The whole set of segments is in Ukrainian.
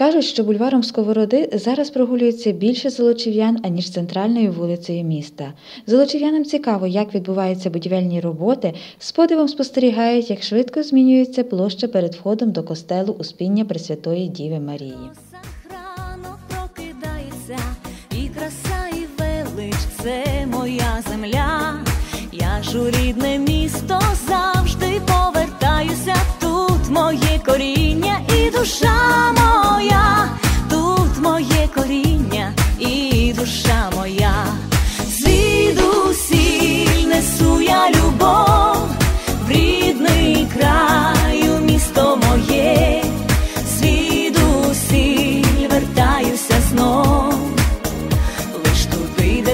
Кажуть, що бульваром Сковороди зараз прогулюється більше золочів'ян, аніж центральною вулицею міста. Золочів'янам цікаво, як відбуваються будівельні роботи, з подивом спостерігають, як швидко змінюється площа перед входом до костелу Успіння Пресвятої Діви Марії. І краса, і велич це моя земля. Я ж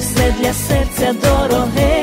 все для серця дороге.